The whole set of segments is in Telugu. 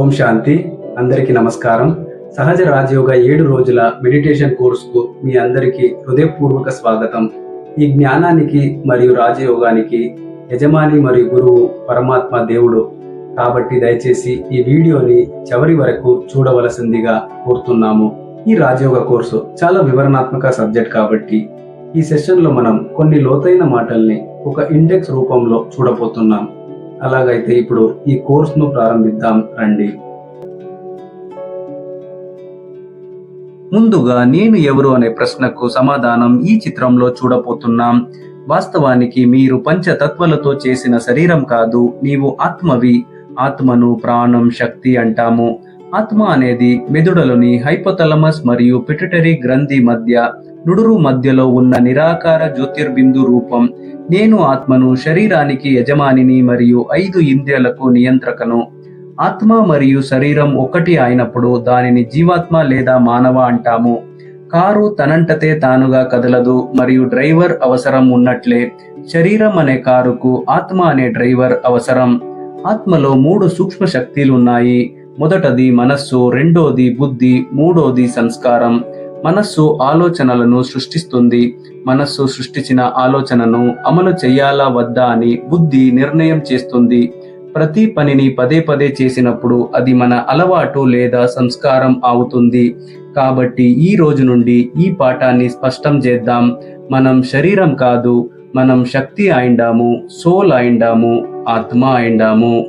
ఓం శాంతి. అందరికీ నమస్కారం. సహజ రాజయోగ ఏడు రోజుల మెడిటేషన్ కోర్సుకు మీ అందరికీ హృదయపూర్వక స్వాగతం. ఈ జ్ఞానానికి మరియు రాజయోగానికి యజమాని మరియు గురువు పరమాత్మ దేవుడు. కాబట్టి దయచేసి ఈ వీడియోని చివరి వరకు చూడవలసిందిగా కోరుతున్నాము. ఈ రాజయోగ కోర్సు చాలా వివరణాత్మక సబ్జెక్ట్ కాబట్టి ఈ సెషన్లో మనం కొన్ని లోతైన మాటల్ని ఒక ఇండెక్స్ రూపంలో చూడబోతున్నాం. అలాగైతే ఇప్పుడు ఈ కోర్సును ప్రారంభిద్దాం రండి. ముందుగా నేను ఎవరు అనే ప్రశ్నకు సమాధానం ఈ చిత్రంలో చూడబోతున్నాం. వాస్తవానికి మీరు పంచతత్వలతో చేసిన శరీరం కాదు నీవు ఆత్మవి. ఆత్మను ప్రాణం శక్తి అంటాము. ఆత్మ అనేది మెదుడులోని హైపోతలమస్ మరియు పిటటరీ గ్రంథి మధ్య నుడురు మధ్యలో ఉన్న నిరాకార జ్యోతిర్బిందు రూపం. నేను ఆత్మను శరీరానికి యజమానిని మరియు ఐదు ఇంద్రియాలకు నియంత్రకను. ఆత్మ మరియు శరీరం ఒకటి అయినప్పుడు దానిని జీవాత్మ లేదా మానవ అంటాము. కారు తనంటతే తానుగా కదలదు మరియు డ్రైవర్ అవసరం ఉన్నట్లే శరీరం అనే కారుకు ఆత్మ అనే డ్రైవర్ అవసరం. ఆత్మలో మూడు సూక్ష్మ శక్తులు ఉన్నాయి మొదటది మనస్సు రెండోది బుద్ధి మూడోది సంస్కారం. మనస్సు ఆలోచనలను సృష్టిస్తుంది. మనస్సు సృష్టించిన ఆలోచనను అమలు చేయాలా వద్దా అని బుద్ధి నిర్ణయం చేస్తుంది. ప్రతి పనిని పదే పదే చేసినప్పుడు అది మన అలవాటు లేదా సంస్కారం అవుతుంది. కాబట్టి ఈ రోజు నుండి ఈ పాఠాన్ని స్పష్టం చేద్దాం. మనం శరీరం కాదు మనం శక్తి అయిండాము సోల్ అయిండాము ఆత్మ అయిండాము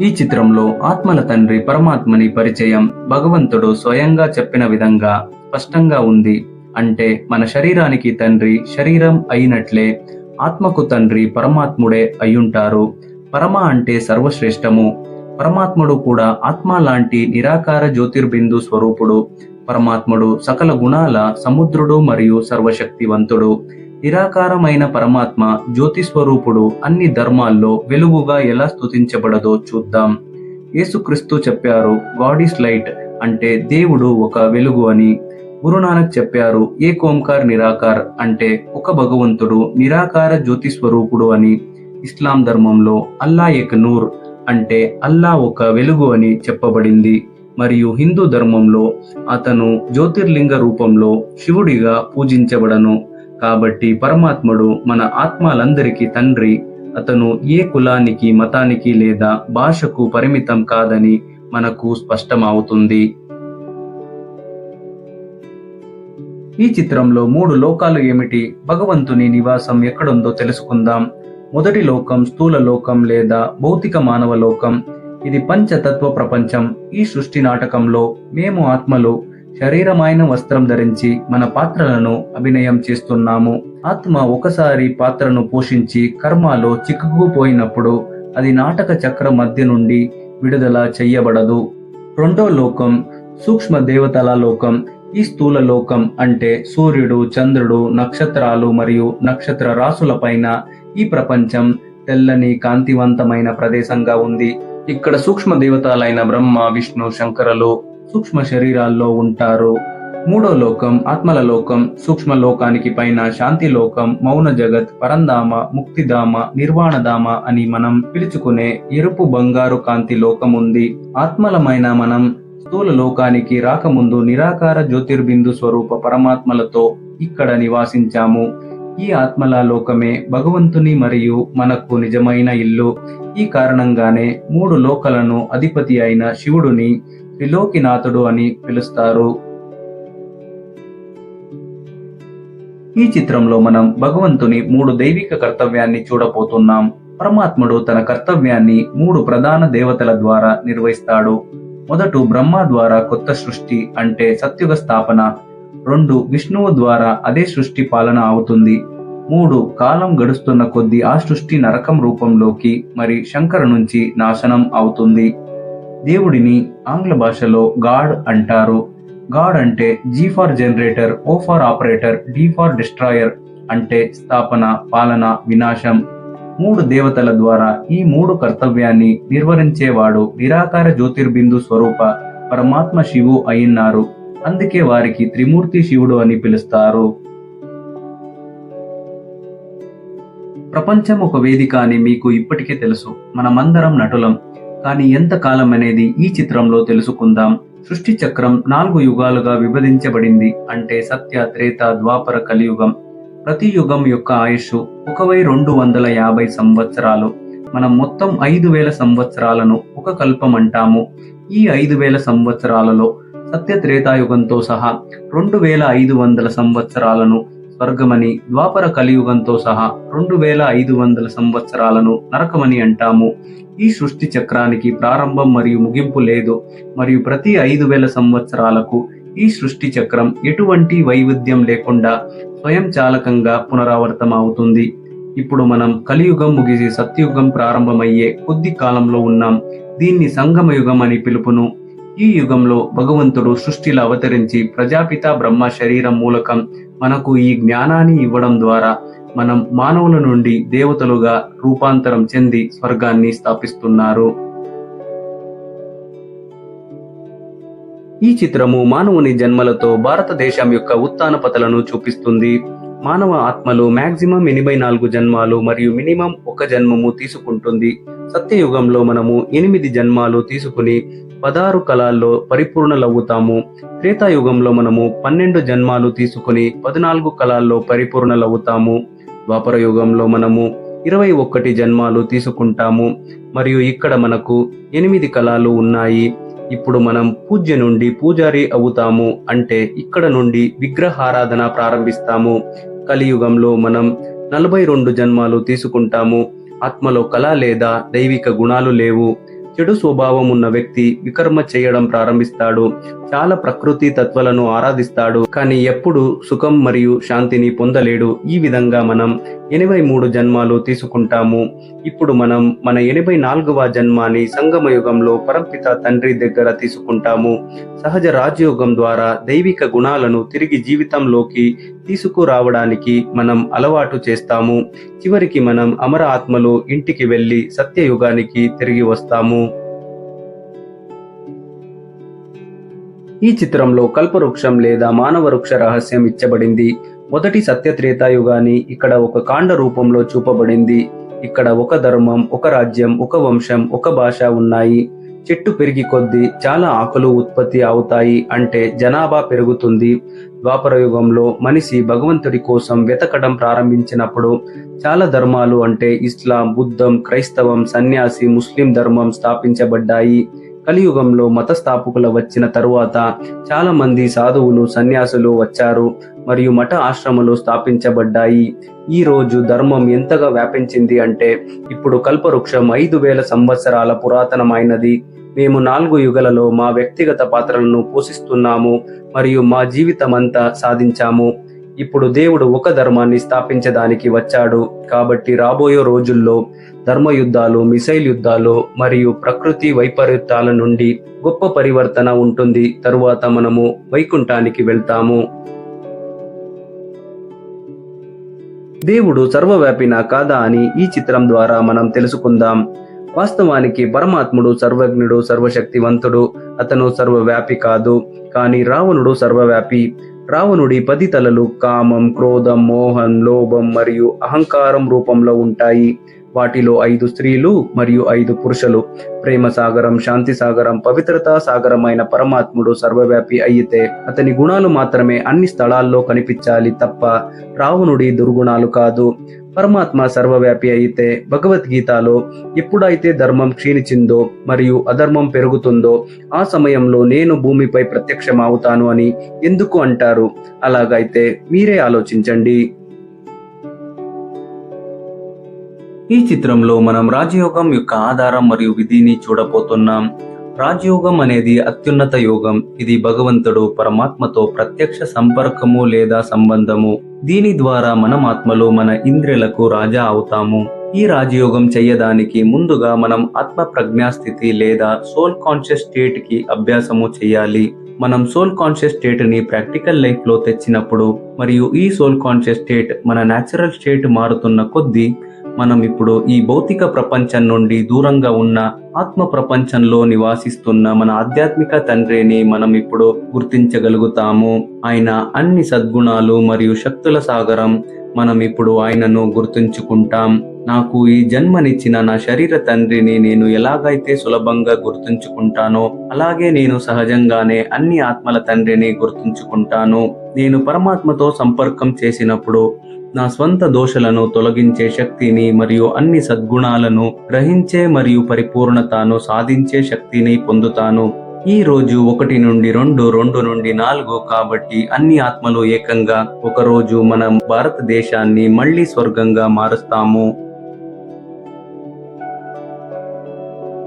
ఈ చిత్రంలో ఆత్మల తండ్రి పరమాత్మని పరిచయం. భగవంతుడు స్వయంగా చెప్పిన విధంగా స్పష్టంగా ఉంది. అంటే మన శరీరానికి తండ్రి శరీరం అయినట్లే ఆత్మకు తండ్రి పరమాత్ముడే అయ్యుంటారు. పరమ అంటే సర్వశ్రేష్టము. పరమాత్ముడు కూడా ఆత్మ లాంటి నిరాకార జ్యోతిర్బిందు స్వరూపుడు. పరమాత్ముడు సకల గుణాల సముద్రుడు మరియు సర్వశక్తివంతుడు. నిరాకారమైన పరమాత్మ జ్యోతి స్వరూపుడు అన్ని ధర్మాల్లో వెలుగుగా ఎలా స్తుతించబడదో చూద్దాం. యేసుక్రీస్తు చెప్పారు గాడ్ ఈస్ లైట్ అంటే దేవుడు ఒక వెలుగు అని. గురునానక్ చెప్పారు ఏ కోంకార్ నిరాకార్ అంటే ఒక భగవంతుడు నిరాకార జ్యోతి స్వరూపుడు అని. ఇస్లాం ధర్మంలో అల్లా ఎక్ నూర్ అంటే అల్లా ఒక వెలుగు అని చెప్పబడింది. మరియు హిందూ ధర్మంలో అతను జ్యోతిర్లింగ రూపంలో శివుడిగా పూజించబడను. కాబట్టి పరమాత్ముడు మన ఆత్మలందరికీ తండ్రి. అతను ఏ కులానికి మతానికి లేదా భాషకు పరిమితం కాదని మనకు స్పష్టమవుతుంది. ఈ చిత్రంలో మూడు లోకాలు ఏమిటి? భగవంతుని నివాసం ఎక్కడుందో తెలుసుకుందాం. మొదటి లోకం స్థూల లోకం లేదా భౌతిక మానవ లోకం. ఇది పంచతత్వ ప్రపంచం. ఈ సృష్టి నాటకంలో మేము ఆత్మలు. శరీరమైన వస్త్రం ధరించి మన పాత్రలను అభినయం చేస్తున్నాము. ఆత్మ ఒకసారి పాత్రను పోషించి కర్మలో చిక్కుకుపోయినప్పుడు అది నాటక చక్ర మధ్య నుండి విడుదల చెయ్యబడదు రెండో లోకం సూక్ష్మ దేవతల లోకం ఈ స్థూల లోకం అంటే సూర్యుడు చంద్రుడు నక్షత్రాలు మరియు నక్షత్ర రాసులపైన ఈ ప్రపంచం తెల్లని కాంతివంతమైన ప్రదేశంగా ఉంది. ఇక్కడ సూక్ష్మ దేవతలైన బ్రహ్మ విష్ణు శంకరలు సూక్ష్మ శరీరాల్లో ఉంటారు. మూడో లోకం ఆత్మల లోకం సూక్ష్మ లోకానికి పైన శాంతి లోకం మౌన జగత్ పరంధామ ముక్తిధామ నిర్వాణధామ అని మనం పిలుచుకునే ఎరుపు బంగారు కాంతి లోకం ఉంది ఆత్మలమైన మనం స్థూల లోకానికి రాకముందు నిరాకార జ్యోతిర్బిందు స్వరూప పరమాత్మలతో ఇక్కడ నివాసించాము. ఈ ఆత్మల లోకమే భగవంతుని మరియు మనకు నిజమైన ఇల్లు. ఈ కారణంగానే మూడు లోకలను అధిపతి అయిన శివుడుని త్రిలోకినాథుడు అని పిలుస్తారు. ఈ చిత్రంలో మనం భగవంతుని మూడు దైవిక కర్తవ్యాన్ని చూడబోతున్నాం. పరమాత్ముడు తన కర్తవ్యాన్ని మూడు ప్రధాన దేవతల ద్వారా నిర్వహిస్తాడు. మొదట బ్రహ్మ ద్వారా కొత్త సృష్టి అంటే సత్యుగ స్థాపన రెండు విష్ణువు ద్వారా అదే సృష్టి పాలన అవుతుంది. మూడు కాలం గడుస్తున్న కొద్దీ ఆ సృష్టి నరకం రూపంలోకి మరి శంకర నుంచి నాశనం అవుతుంది. దేవుడిని ఆంగ్ల భాషలో గాడ్ అంటారు. గాడ్ అంటే G for generator O for operator D for destroyer అంటే స్థాపన పాలన వినాశం. మూడు దేవతల ద్వారా ఈ మూడు కర్తవ్యాన్ని నిర్వహించేవాడు నిరాకార జ్యోతిర్బిందు స్వరూప పరమాత్మ శివు అయినారు. అందుకే వారికి త్రిమూర్తి శివుడు అని పిలుస్తారు. ప్రపంచం ఒక వేదిక అని మీకు ఇప్పటికే తెలుసు. మనమందరం నటులం. కానీ ఎంత కాలం అనేది ఈ చిత్రంలో తెలుసుకుందాం. సృష్టి చక్రం నాలుగు యుగాలుగా విభజించబడింది అంటే సత్య త్రేత ద్వాపర కలియుగం. ప్రతి యుగం యొక్క ఆయుష్ ఒకవై రెండు వందల యాభై సంవత్సరాలు. మనం మొత్తం ఐదు వేల సంవత్సరాలను ఒక కల్పం అంటాము. ఈ ఐదు వేల సంవత్సరాలలో సత్య త్రేతాయుగంతో సహా రెండు వేల ఐదు వందల సంవత్సరాలను స్వర్గమని ద్వాపర కలియుగంతో సహా రెండు వేల ఐదు వందల సంవత్సరాలను నరకమని అంటాము. ఈ సృష్టి చక్రానికి ప్రారంభం మరియు ముగింపు లేదు. మరియు ప్రతి ఐదు వేల సంవత్సరాలకు ఈ సృష్టి చక్రం ఎటువంటి వైవిధ్యం లేకుండా స్వయంచాలకంగా పునరావర్తమవుతుంది ఇప్పుడు మనం కలియుగం ముగిసి సత్యుగం ప్రారంభమయ్యే కొద్ది కాలంలో ఉన్నాం. దీన్ని సంగమ యుగం అని పిలుపును. ఈ యుగంలో భగవంతుడు సృష్టిలో అవతరించి ప్రజాపిత బ్రహ్మ శరీరం మూలకం మనకు ఈ జ్ఞానాన్ని ఇవ్వడం ద్వారా మనం మానవుల నుండి దేవతలుగా రూపాంతరం చెంది స్వర్గాన్ని స్థాపిస్తున్నారు. ఈ చిత్రము మానవుని జన్మలతో భారతదేశం యొక్క ఉత్తానపతలను చూపిస్తుంది. మానవ ఆత్మలు మాక్సిమం ఎనభై నాలుగు జన్మాలు మరియు మినిమం ఒక జన్మము తీసుకుంటుంది. సత్యయుగంలో మనము ఎనిమిది జన్మాలు తీసుకుని పదహారు కళాల్లో పరిపూర్ణలవుతాము. త్రేతాయుగంలో మనము పన్నెండు జన్మాలు తీసుకుని పద్నాలుగు కళాల్లో పరిపూర్ణలవుతాము. ద్వాపర యుగంలో మనము ఇరవై ఒక్కటి జన్మాలు తీసుకుంటాము. మరియు ఇక్కడ మనకు ఎనిమిది కళాలు ఉన్నాయి. ఇప్పుడు మనం పూజ్య నుండి పూజారి అవుతాము. అంటే ఇక్కడ నుండి విగ్రహారాధన ప్రారంభిస్తాము. కలియుగంలో మనం నలభై రెండు జన్మాలు తీసుకుంటాము. ఆత్మలో కళ లేదా దైవిక గుణాలు లేవు. చెడు స్వభావం ఉన్న వ్యక్తి వికర్మ చేయడం ప్రారంభిస్తాడు. చాలా ప్రకృతి తత్వాలను ఆరాధిస్తాడు. కానీ ఎప్పుడు సుఖం మరియు శాంతిని పొందలేడు. ఈ విధంగా మనం ఎనభై మూడు జన్మాలు తీసుకుంటాము. ఇప్పుడు మనం మన ఎనభై నాలుగవ జన్మాని సంగమ యుగంలో పరంపిత తండ్రి దగ్గర తీసుకుంటాము. సహజ రాజయోగం ద్వారా దైవిక గుణాలను తిరిగి జీవితంలోకి తీసుకురావడానికి మనం అలవాటు చేస్తాము. చివరికి మనం అమర ఆత్మలు ఇంటికి వెళ్ళి సత్యయుగానికి తిరిగి వస్తాము. ఈ చిత్రంలో కల్పవృక్షం లేదా మానవ వృక్ష రహస్యం ఇచ్చబడింది. మొదటి సత్యత్రేతాయుగాన్ని ఇక్కడ ఒక కాండ రూపంలో చూపబడింది. ఇక్కడ ఒక ధర్మం ఒక రాజ్యం ఒక వంశం ఒక భాష ఉన్నాయి. చెట్టు పెరిగి కొద్దీ చాలా ఆకులు ఉత్పత్తి అవుతాయి అంటే జనాభా పెరుగుతుంది. ద్వాపర యుగంలో మనిషి భగవంతుడి కోసం వెతకడం ప్రారంభించినప్పుడు చాలా ధర్మాలు అంటే ఇస్లాం బుద్ధం క్రైస్తవం సన్యాసి ముస్లిం ధర్మం స్థాపించబడ్డాయి. కలియుగంలో మత స్థాపకులు వచ్చిన తరువాత చాలా మంది సాధువులు సన్యాసులు వచ్చారు మరియు మఠ ఆశ్రమాలు స్థాపించబడ్డాయి. ఈ రోజు ధర్మం ఎంతగా వ్యాపించింది అంటే ఇప్పుడు కల్పవృక్షం ఐదు వేల సంవత్సరాల పురాతనమైనది. మేము నాలుగు యుగలలో మా వ్యక్తిగత పాత్రలను పోషిస్తున్నాము మరియు మా జీవితమంతా సాధించాము. ఇప్పుడు దేవుడు ఒక ధర్మాన్ని స్థాపించడానికి వచ్చాడు. కాబట్టి రాబోయే రోజుల్లో ధర్మ యుద్ధాలు మిసైల్ యుద్ధాలు మరియు ప్రకృతి వైపరీత్యాల నుండి గొప్ప పరివర్తన ఉంటుంది. తరువాత మనము వైకుంఠానికి వెళ్తాము. దేవుడు సర్వవ్యాపిన కాదా అని ఈ చిత్రం ద్వారా మనం తెలుసుకుందాం. వాస్తవానికి పరమాత్ముడు సర్వజ్ఞుడు సర్వశక్తివంతుడు. అతను సర్వవ్యాపి కాదు. కానీ రావణుడు సర్వవ్యాపి. రావణుడి పది తలలు కామం క్రోధం మోహం లోభం మరియు అహంకారం రూపంలో ఉంటాయి. వాటిలో ఐదు స్త్రీలు మరియు ఐదు పురుషులు. ప్రేమ సాగరం శాంతి సాగరం పవిత్రతా సాగరమైన పరమాత్ముడు సర్వవ్యాపి అయితే అతని గుణాలు మాత్రమే అన్ని స్థలాల్లో కనిపించాలి తప్ప రావణుడి దుర్గుణాలు కాదు. పరమాత్మ సర్వవ్యాపి అయితే భగవద్గీతలో ఎప్పుడైతే ధర్మం క్షీణించిందో మరియు అధర్మం పెరుగుతుందో ఆ సమయంలో నేను భూమిపై ప్రత్యక్షమవుతాను అని ఎందుకు అంటారు? అలాగైతే మీరే ఆలోచించండి. ఈ చిత్రంలో మనం రాజయోగం యొక్క ఆధారం మరియు విధిని చూడబోతున్నాం. రాజయోగం అనేది అత్యున్నత యోగం. ఇది భగవంతుడు పరమాత్మతో ప్రత్యక్ష సంపర్కము లేదా సంబంధము. దీని ద్వారా మనం ఆత్మలో మన ఇంద్రియులకు రాజా అవుతాము. ఈ రాజయోగం చేయడానికి ముందుగా మనం ఆత్మ ప్రజ్ఞాస్థితి లేదా సోల్ కాన్షియస్ స్టేట్కి అభ్యాసము చేయాలి. మనం సోల్ కాన్షియస్ స్టేట్ని ప్రాక్టికల్ లైఫ్లో తెచ్చినప్పుడు మరియు ఈ సోల్ కాన్షియస్ స్టేట్ మన నేచురల్ స్టేట్ మారుతున్న కొద్దీ మనం ఇప్పుడు ఈ భౌతిక ప్రపంచం నుండి దూరంగా ఉన్న ఆత్మ ప్రపంచంలో నివాసిస్తున్న మన ఆధ్యాత్మిక తండ్రిని మనం ఇప్పుడు గుర్తించగలుగుతాము. ఆయన అన్ని సద్గుణాలు మరియు శక్తుల సాగరం మనం ఇప్పుడు ఆయనను గుర్తుంచుకుంటాం. నాకు ఈ జన్మనిచ్చిన నా శరీర తండ్రిని నేను ఎలాగైతే సులభంగా గుర్తుంచుకుంటానో అలాగే నేను సహజంగానే అన్ని ఆత్మల తండ్రిని గుర్తుంచుకుంటాను. నేను పరమాత్మతో సంపర్కం చేసినప్పుడు నా స్వంత దోషలను తొలగించే శక్తిని మరియు అన్ని సద్గుణాలను గ్రహించే మరియు పరిపూర్ణతను సాధించే శక్తిని పొందుతాను. ఈ రోజు ఒకటి నుండి రెండు రెండు నుండి నాలుగు కాబట్టి అన్ని ఆత్మలు ఏకంగా ఒకరోజు మనం భారతదేశాన్ని మళ్ళీ స్వర్గంగా మారుస్తాము.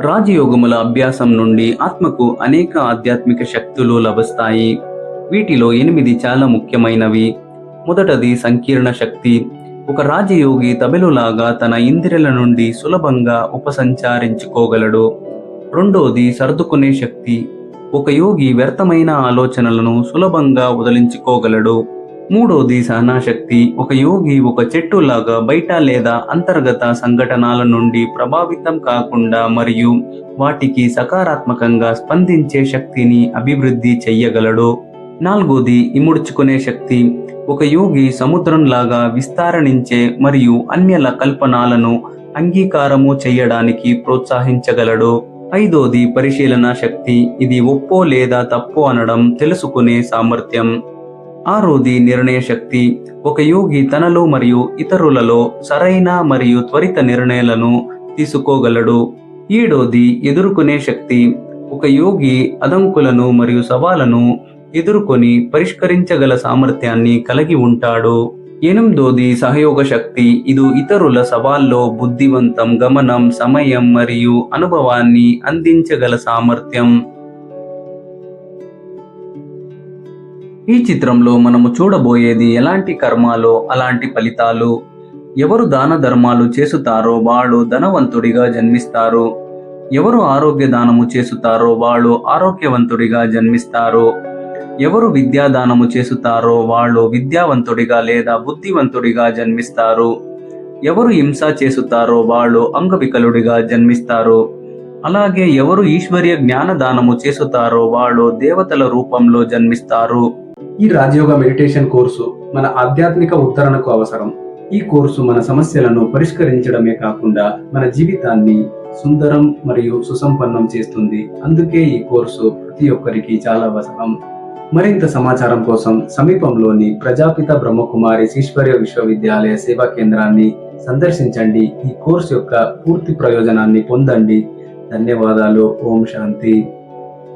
రాజయోగముల అభ్యాసం నుండి ఆత్మకు అనేక ఆధ్యాత్మిక శక్తులు లభిస్తాయి. వీటిలో ఎనిమిది చాలా ముఖ్యమైనవి. మొదటది సంకీర్ణ శక్తి. ఒక రాజయోగి తబెలులాగా తన ఇంద్రియాల నుండి సులభంగా ఉపసంచారించుకోగలడు. రెండోది సర్దుకునే శక్తి. ఒక యోగి వ్యర్థమైన ఆలోచనలను సులభంగా వదిలించుకోగలడు. మూడోది సహనాశక్తి. ఒక యోగి ఒక చెట్టులాగా బయట లేదా అంతర్గత సంఘటనల నుండి ప్రభావితం కాకుండా మరియు వాటికి సకారాత్మకంగా స్పందించే శక్తిని అభివృద్ధి చెయ్యగలడు. నాలుగోది ఇముడ్చుకునే శక్తి. ఒక యోగి సముద్రంలాగా విస్తారణించే మరియు అన్యల కల్పనాలను అంగీకారము చేయడానికి ప్రోత్సహించగలడు. ఐదోది పరిశీలన శక్తి. ఇది ఒప్పో లేదా తప్పో అనడం తెలుసుకునే సామర్థ్యం. ఆరోది నిర్ణయ శక్తి. ఒక యోగి తనలో మరియు ఇతరులలో సరైన మరియు త్వరిత నిర్ణయాలను తీసుకోగలడు. ఏడోది ఎదుర్కొనే శక్తి. ఒక యోగి అదంకులను మరియు సవాలను ఎదుర్కొని పరిష్కరించగల సామర్థ్యాన్ని కలిగి ఉంటాడు. ఎనిమిదోది సహయోగ శక్తి. ఇది ఇతరుల సవాల్లో బుద్ధివంతం గమనం సమయం మరియు అనుభవాన్ని అందించగల సామర్థ్యం. ఈ చిత్రంలో మనము చూడబోయేది ఎలాంటి కర్మాలో అలాంటి ఫలితాలు? ఎవరు దాన ధర్మాలు చేసుతారో వాళ్ళు ధనవంతుడిగా జన్మిస్తారు. ఎవరు ఆరోగ్య దానము చేస్తారో వాళ్ళు ఆరోగ్యవంతుడిగా జన్మిస్తారు. ఎవరు విద్యాదానము చేస్తారో వాళ్ళు విద్యావంతుడిగా లేదా బుద్ధివంతుడిగా జన్మిస్తారు. ఎవరు హింస చేస్తారో వాళ్ళు అంగవికలుడిగా జన్మిస్తారు. అలాగే ఎవరు ఈశ్వర్య జ్ఞానదానము చేస్తారో వాళ్ళు దేవతల రూపంలో జన్మిస్తారు. ఈ రాజయోగ మెడిటేషన్ కోర్సు మన ఆధ్యాత్మిక ఉత్తరణకు అవసరం. ఈ కోర్సు మన సమస్యలను పరిష్కరించడమే కాకుండా మన జీవితాన్ని సుందరం మరియు సుసంపన్నం చేస్తుంది. అందుకే ఈ కోర్సు ప్రతి ఒక్కరికి చాలా అవసరం. మరింత సమాచారం కోసం సమీపంలోని ప్రజాపిత బ్రహ్మకుమారి ఈశ్వర్య విశ్వవిద్యాలయ సేవా కేంద్రాన్ని సందర్శించండి. ఈ కోర్సు యొక్క పూర్తి ప్రయోజనాన్ని పొందండి. ధన్యవాదాలు. ఓం శాంతి.